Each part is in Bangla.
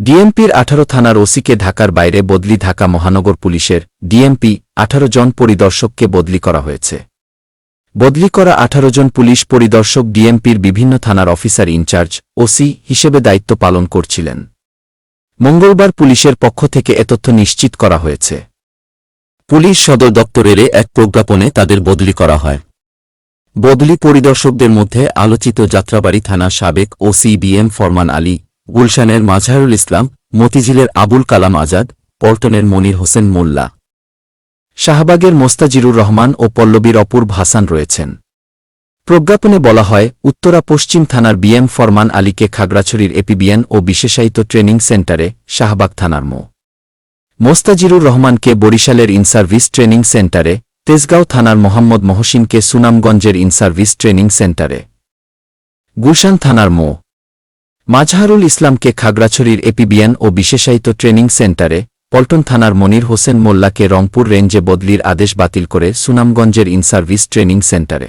ডিএমপির আঠারো থানার ওসিকে ঢাকার বাইরে বদলি ঢাকা মহানগর পুলিশের ডিএমপি আঠারো জন পরিদর্শককে বদলি করা হয়েছে। বদলি করা আঠারো জন পুলিশ পরিদর্শক ডিএমপির বিভিন্ন থানার অফিসার ইনচার্জ, ওসি হিসেবে দায়িত্ব পালন করছিলেন। মঙ্গলবার পুলিশের পক্ষ থেকে এ তথ্য নিশ্চিত করা হয়েছে। পুলিশ সদর দপ্তরের এক প্রজ্ঞাপনে তাদের বদলি করা হয়। বদলি পরিদর্শকদের মধ্যে আলোচিত যাত্রাবাড়ি থানা সাবেক ওসি বিএম ফরমান আলী গুলশানের মাজহারুল ইসলাম, মতিঝিলের আবুল কালাম আজাদ, পল্টনের মনির হোসেন মোল্লা। শাহবাগের মোস্তাজিরুর রহমান ও পল্লবীর অপূর্ব হাসান রয়েছেন। প্রজ্ঞাপনে বলা হয়, উত্তরা পশ্চিম থানার বিএম ফরমান আলীকে খাগড়াছড়ির এপিবিএন ও বিশেষায়িত ট্রেনিং সেন্টারে শাহবাগ থানার মো। মোস্তাজিরুর রহমানকে বরিশালের ইনসার্ভিস ট্রেনিং সেন্টারে, তেজগাঁও থানার মোহাম্মদ মহসিনকে সুনামগঞ্জের ইনসার্ভিস ট্রেনিং সেন্টারে। গুলশান থানার মো। মাজহারুল ইসলামকে খাগড়াছড়ির এপিবিএন ও বিশেষায়িত ট্রেনিং সেন্টারে, পল্টন থানার মনির হোসেন মোল্লাকে রংপুর রেঞ্জে বদলির আদেশ বাতিল করে সুনামগঞ্জের ইনসার্ভিস ট্রেনিং সেন্টারে।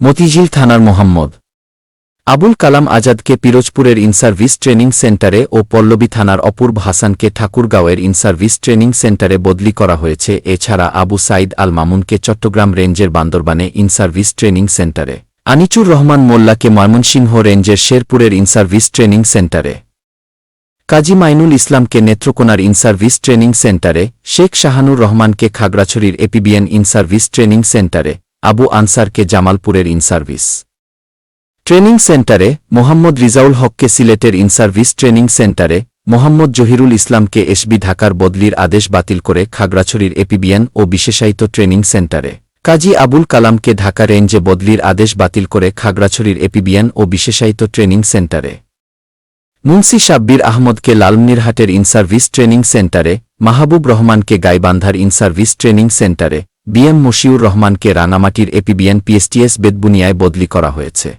মতিঝিল থানার মোহাম্মদ। আবুল কালাম আজাদকে পিরোজপুরের ইনসার্ভিস ট্রেনিং সেন্টারে ও পল্লবী থানার অপূর্ব হাসানকে ঠাকুরগাঁওয়ের ইনসার্ভিস ট্রেনিং সেন্টারে বদলি করা হয়েছে, এছাড়া আবু সাইদ আল মামুনকে চট্টগ্রাম রেঞ্জের বান্দরবানে ইনসার্ভিস ট্রেনিং সেন্টারে। আনিচুর রহমান মোল্লাকে ময়মনসিংহ রেঞ্জের শেরপুরের ইনসার্ভিস ট্রেনিং সেন্টারে। কাজী মাইনুল ইসলামকে নেত্রকোনার ইনসার্ভিস ট্রেনিং সেন্টারে, শেখ শাহানুর রহমানকে খাগড়াছড়ির এপিবিএন ইনসার্ভিস ট্রেনিং সেন্টারে, আবু আনসারকে জামালপুরের ইনসার্ভিস। ট্রেনিং সেন্টারে, মোহাম্মদ রিজাউল হককে সিলেটের ইনসার্ভিস ট্রেনিং সেন্টারে, মোহাম্মদ জহিরুল ইসলামকে এসবি ঢাকার বদলির আদেশ বাতিল করে খাগড়াছড়ির এপিবিএন ও বিশেষায়িত ট্রেনিং সেন্টারে। কাজী আবুল কালামকে ঢাকা রেঞ্জে বদলির আদেশ বাতিল করে খাগড়াছড়ির এপিবিএন ও বিশেষায়িত ট্রেনিং সেন্টারে। মুন্সি সাব্বির আহমদকে লালমনিরহাটের ইনসার্ভিস ট্রেনিং সেন্টারে, মাহবুব রহমানকে গাইবান্ধার ইনসার্ভিস ট্রেনিং সেন্টারে বিএম মশিউর রহমানকে রানামাটির এপিবিএন পিএসটিএস বেদবুনিয়ায় বদলি করা হয়েছে।